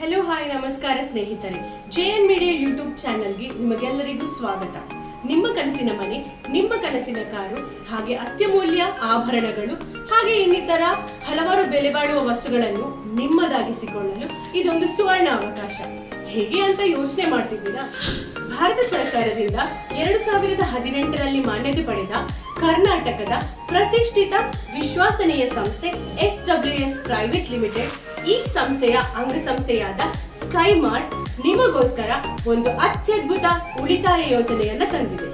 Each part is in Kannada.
ಹಲೋ ಹಾಯ್ ನಮಸ್ಕಾರ ಸ್ನೇಹಿತರೆ. ಜೆ ಎನ್ ಮೀಡಿಯಾ ಯೂಟ್ಯೂಬ್ ಚಾನಲ್ಗೆ ನಿಮಗೆಲ್ಲರಿಗೂ ಸ್ವಾಗತ. ನಿಮ್ಮ ಕನಸಿನ ಮನೆ, ನಿಮ್ಮ ಕನಸಿನ ಕಾರು, ಹಾಗೆ ಅತ್ಯಮೂಲ್ಯ ಆಭರಣಗಳು, ಹಾಗೆ ಇನ್ನಿತರ ಹಲವಾರು ಬೆಲೆ ಬಾಳುವ ವಸ್ತುಗಳನ್ನು ನಿಮ್ಮದಾಗಿಸಿಕೊಳ್ಳಲು ಇದೊಂದು ಸುವರ್ಣ ಅವಕಾಶ ಹೇಗೆ ಅಂತ ಯೋಚನೆ ಮಾಡ್ತಿದ್ದೀರಾ? ಭಾರತ ಸರ್ಕಾರದಿಂದ ಎರಡು ಸಾವಿರದ ಹದಿನೆಂಟರಲ್ಲಿ ಮಾನ್ಯತೆ ಪಡೆದ ಕರ್ನಾಟಕದ ಪ್ರತಿಷ್ಠಿತ ವಿಶ್ವಾಸನೀಯ ಸಂಸ್ಥೆ S W S private limited. ಈ ಸಂಸ್ಥೆಯ ಅಂಗಸಂಸ್ಥೆಯಾದ ಸ್ಕೈಮಾರ್ಟ್ ನಿಮಗೋಸ್ಕರ ಒಂದು ಅತ್ಯದ್ಭುತ ಉಳಿತಾಯ ಯೋಜನೆಯನ್ನು ತಂದಿದೆ.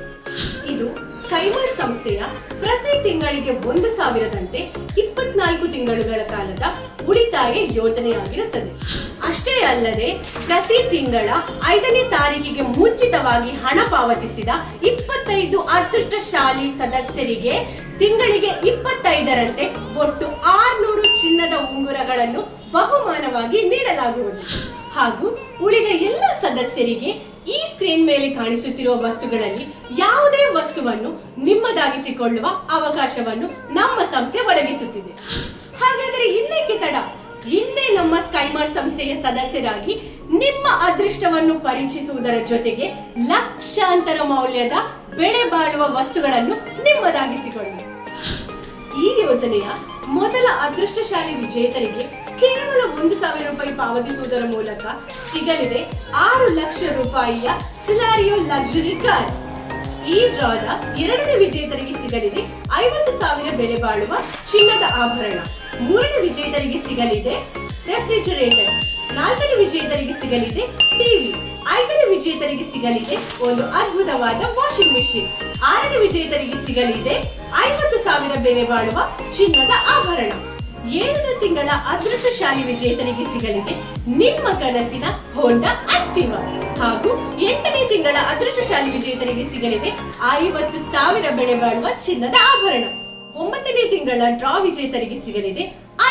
ಇದು ಸ್ಕೈಮಾರ್ಟ್ ಸಂಸ್ಥೆಯ ಪ್ರತಿ ತಿಂಗಳಿಗೆ ಒಂದು ಸಾವಿರದಂತೆ ಇಪ್ಪತ್ನಾಲ್ಕು ತಿಂಗಳುಗಳ ಕಾಲದ ಉಳಿತಾಯ ಯೋಜನೆಯಾಗಿರುತ್ತದೆ. ಅಲ್ಲದೆ ಪ್ರತಿ ತಿಂಗಳ ಐದನೇ ತಾರೀಕಿಗೆ ಮುಂಚಿತವಾಗಿ ಹಣ ಪಾವತಿಸಿದ ಇಪ್ಪತ್ತೈದು ಅದೃಷ್ಟಶಾಲಿ ಸದಸ್ಯರಿಗೆ ತಿಂಗಳಿಗೆ ಇಪ್ಪತ್ತೈದರಂತೆ ಒಟ್ಟು ಆರ್ನೂರು ಚಿನ್ನದ ಉಂಗುರಗಳನ್ನು ಬಹುಮಾನವಾಗಿ ನೀಡಲಾಗುವುದು. ಹಾಗೂ ಉಳಿದ ಎಲ್ಲ ಸದಸ್ಯರಿಗೆ ಈ ಸ್ಕ್ರೀನ್ ಮೇಲೆ ಕಾಣಿಸುತ್ತಿರುವ ವಸ್ತುಗಳಲ್ಲಿ ಯಾವುದೇ ವಸ್ತುವನ್ನು ನಿಮ್ಮದಾಗಿಸಿಕೊಳ್ಳುವ ಅವಕಾಶವನ್ನು ನಮ್ಮ ಸಂಸ್ಥೆ ಒದಗಿಸುತ್ತಿದೆ. ಹಾಗಾದರೆ ಇನ್ನೇಕೆ ತಡ? ಹಿಂದೆ ನಮ್ಮ ಸ್ಕೈಮರ್ ಸಂಸ್ಥೆಯ ಸದಸ್ಯರಾಗಿ ನಿಮ್ಮ ಅದೃಷ್ಟವನ್ನು ಪರೀಕ್ಷಿಸುವುದರ ಜೊತೆಗೆ ಲಕ್ಷಾಂತರ ಮೌಲ್ಯದ ಬೆಳೆ ಬಾಳುವ ವಸ್ತುಗಳನ್ನು ನಿಮ್ಮದಾಗಿಸಿಕೊಳ್ಳಿ. ಈ ಯೋಜನೆಯ ಮೊದಲ ಅದೃಷ್ಟಶಾಲಿ ವಿಜೇತರಿಗೆ ಕೇವಲ ಒಂದು ಸಾವಿರ ರೂಪಾಯಿ ಪಾವತಿಸುವುದರ ಮೂಲಕ ಸಿಗಲಿದೆ ಆರು ಲಕ್ಷ ರೂಪಾಯಿಯ ಸಿಲಾರಿಯೋ ಲಕ್ಸುರಿ ಕಾರ್ ಈ ಡ್ರಾದ ಎರಡನೇ ವಿಜೇತರಿಗೆ ಸಿಗಲಿದೆ ಐವತ್ತು ಸಾವಿರ ಬೆಲೆ ಬಾಳುವ ಚಿನ್ನದ ಆಭರಣ. ಮೂರನೇ ವಿಜೇತರಿಗೆ ಸಿಗಲಿದೆ ರೆಫ್ರಿಜರೇಟರ್, ನಾಲ್ಕನೇ ವಿಜೇತರಿಗೆ ಸಿಗಲಿದೆ ಟಿವಿ, ಐದನೇ ವಿಜೇತರಿಗೆ ಸಿಗಲಿದೆ ಒಂದು ಅದ್ಭುತವಾದ ವಾಷಿಂಗ್ ಮೆಷಿನ್, ಆರನೇ ವಿಜೇತರಿಗೆ ಸಿಗಲಿದೆ ಐವತ್ತು ಸಾವಿರ ಬೆಲೆ ಬಾಳುವ ಚಿನ್ನದ ಆಭರಣ. ಏಳನೇ ತಿಂಗಳ ಅದೃಷ್ಟಶಾಲಿ ವಿಜೇತರಿಗೆ ಸಿಗಲಿದೆ ನಿಮ್ಮ ಕನಸಿನ ಹೋಂಡಾ ಆಕ್ಟಿವಾ ಹಾಗೂ ಎಂಟನೇ ತಿಂಗಳ ಅದೃಷ್ಟಶಾಲಿ ವಿಜೇತರಿಗೆ ಸಿಗಲಿದೆ ಐವತ್ತು ಸಾವಿರ ಬೆಲೆ ಬಾಳುವ ಚಿನ್ನದ ಆಭರಣ. ಒಂಬತ್ತನೇ ತಿಂಗಳ ಡ್ರಾ ವಿಜೇತರಿಗೆ ಸಿಗಲಿದೆ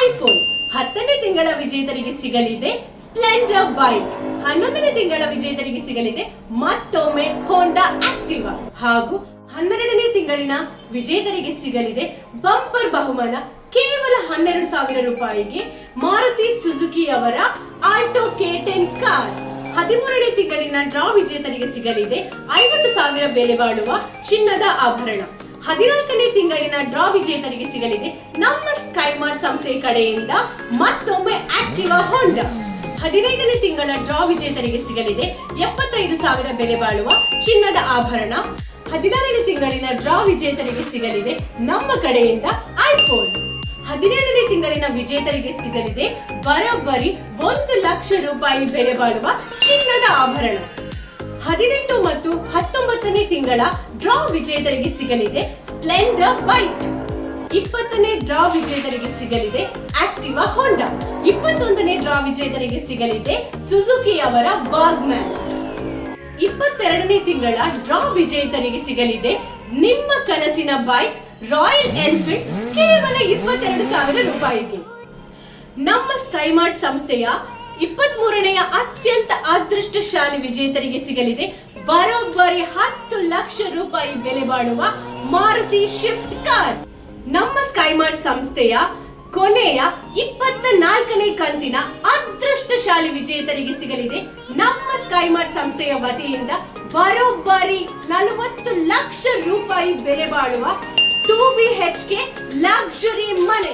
ಐಫೋನ್. ಹತ್ತನೇ ತಿಂಗಳ ವಿಜೇತರಿಗೆ ಸಿಗಲಿದೆ ಸ್ಪ್ಲೆಂಡರ್ ಬೈಕ್. ಹನ್ನೊಂದನೇ ತಿಂಗಳ ವಿಜೇತರಿಗೆ ಸಿಗಲಿದೆ ಮತ್ತೊಮ್ಮೆ ಹೋಂಡಾ ಆಕ್ಟಿವಾ. ಹಾಗೂ ಹನ್ನೆರಡನೇ ತಿಂಗಳಿನ ವಿಜೇತರಿಗೆ ಸಿಗಲಿದೆ ಬಂಪರ್ ಬಹುಮಾನ ಕೇವಲ ಹನ್ನೆರಡು ಸಾವಿರ ರೂಪಾಯಿಗೆ ಮಾರುತಿ ಸುಜುಕಿ ಅವರ ಆಲ್ಟೋ ಕೆ ಟೆನ್ ಕಾರ್. ಹದಿಮೂರನೇ ತಿಂಗಳಿನ ಡ್ರಾ ವಿಜೇತರಿಗೆ ಸಿಗಲಿದೆ ಐವತ್ತು ಸಾವಿರ ಬೆಲೆ ಬಾಳುವ ಚಿನ್ನದ ಆಭರಣ. ಹದಿನಾಲ್ಕನೇ ತಿಂಗಳಿನ ಡ್ರಾ ವಿಜೇತರಿಗೆ ಸಿಗಲಿದೆ. ನಮ್ಮ ಸ್ಕೈಮಾರ್ಟ್ ಸಂಸ್ಥೆ ಕಡೆಯಿಂದ ಮತ್ತೊಮ್ಮೆ ಆಕ್ಟಿವಾ ಹೋಂಡಾ ಹದಿನೈದನೇ ತಿಂಗಳ ಡ್ರಾ ವಿಜೇತರಿಗೆ ಸಿಗಲಿದೆ. ಎಪ್ಪತ್ತೈದು ಸಾವಿರ ಬೆಲೆ ಬಾಳುವ ಚಿನ್ನದ ಆಭರಣ. ಹದಿನಾರನೇ ತಿಂಗಳಿನ ಡ್ರಾ ವಿಜೇತರಿಗೆ ಸಿಗಲಿದೆ. ನಮ್ಮ ಕಡೆಯಿಂದ ಐಫೋನ್ ಹದಿನೇಳನೇ ತಿಂಗಳಿನ ವಿಜೇತರಿಗೆ ಸಿಗಲಿದೆ. ಬರೋಬ್ಬರಿ ಒಂದು ಲಕ್ಷ ರೂಪಾಯಿ ಬೆಲೆ ಬಾಳುವ ಚಿನ್ನದ ಆಭರಣ. ಹದಿನೆಂಟು ಮತ್ತು ಹತ್ತೊಂಬತ್ತನೇ ತಿಂಗಳ ಡ್ರಾ ವಿಜೇತರಿಗೆ ಸಿಗಲಿದೆ ಸ್ಪ್ಲೆಂಡರ್ ಬೈಕ್ ಇಪ್ಪತ್ತನೇ ಡ್ರಾ ವಿಜೇತರಿಗೆ ಸಿಗಲಿದೆ ಆಕ್ಟಿವಾ ಹೋಂಡಾ ಇಪ್ಪತ್ತೊಂದನೇ ಡ್ರಾ ವಿಜೇತರಿಗೆ ಸಿಗಲಿದೆ ಸುಜುಕಿ ಅವರ ಬಾಗ್ಮ್ಯಾನ್ ಇಪ್ಪತ್ತೆರಡನೇ ತಿಂಗಳ ಡ್ರಾ ವಿಜೇತರಿಗೆ ಸಿಗಲಿದೆ ನಿಮ್ಮ ಕನಸಿನ ಬೈಕ್ ರಾಯಲ್ ಎನ್ಫೀಲ್ಡ್ ಕೇವಲ ಇಪ್ಪತ್ತೆರಡು ಸಾವಿರ ರೂಪಾಯಿಗೆ. ನಮ್ಮ ಸ್ಕೈಮಾರ್ಟ್ ಸಂಸ್ಥೆಯ ಇಪ್ಪತ್ತ್ ಮೂರನೆಯ ಅತ್ಯಂತ ಅದೃಷ್ಟಶಾಲಿ ವಿಜೇತರಿಗೆ ಸಿಗಲಿದೆ ಬರೋಬ್ಬರಿ ಹತ್ತು ಲಕ್ಷ ರೂಪಾಯಿ ಬೆಲೆ ಬಾಳುವ ಮಾರುತಿ ಶಿಫ್ಟ್ ಕಾರ್. ನಮ್ಮ ಸ್ಕೈಮಾರ್ಟ್ ಸಂಸ್ಥೆಯ ಕೊನೆಯ ಇಪ್ಪತ್ತ ನಾಲ್ಕನೇ ಕಂತಿನ ಅದೃಷ್ಟಶಾಲಿ ವಿಜೇತರಿಗೆ ಸಿಗಲಿದೆ. ನಮ್ಮ ಸ್ಕೈಮಾರ್ಟ್ ಸಂಸ್ಥೆಯ ವತಿಯಿಂದ ಬರೋಬ್ಬರಿ ನಲವತ್ತು ಲಕ್ಷ ರೂಪಾಯಿ ಬೆಲೆ ಬಾಳುವ two B H K luxury ಮನೆ.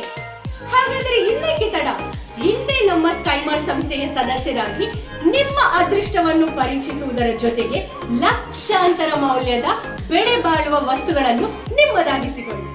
ಹಾಗಾದ್ರೆ ಇನ್ನೇಕೆ ತಡ. ಹಿಂದೆ ನಮ್ಮ ಸ್ಕೈಮರ್ ಸಂಸ್ಥೆಯ ಸದಸ್ಯರಾಗಿ ನಿಮ್ಮ ಅದೃಷ್ಟವನ್ನು ಪರೀಕ್ಷಿಸುವುದರ ಜೊತೆಗೆ ಲಕ್ಷಾಂತರ ಮೌಲ್ಯದ ಬೆಳೆ ಬಾಳುವ ವಸ್ತುಗಳನ್ನು ನಿಮ್ಮದಾಗಿಸಿಕೊಳ್ಳಿ.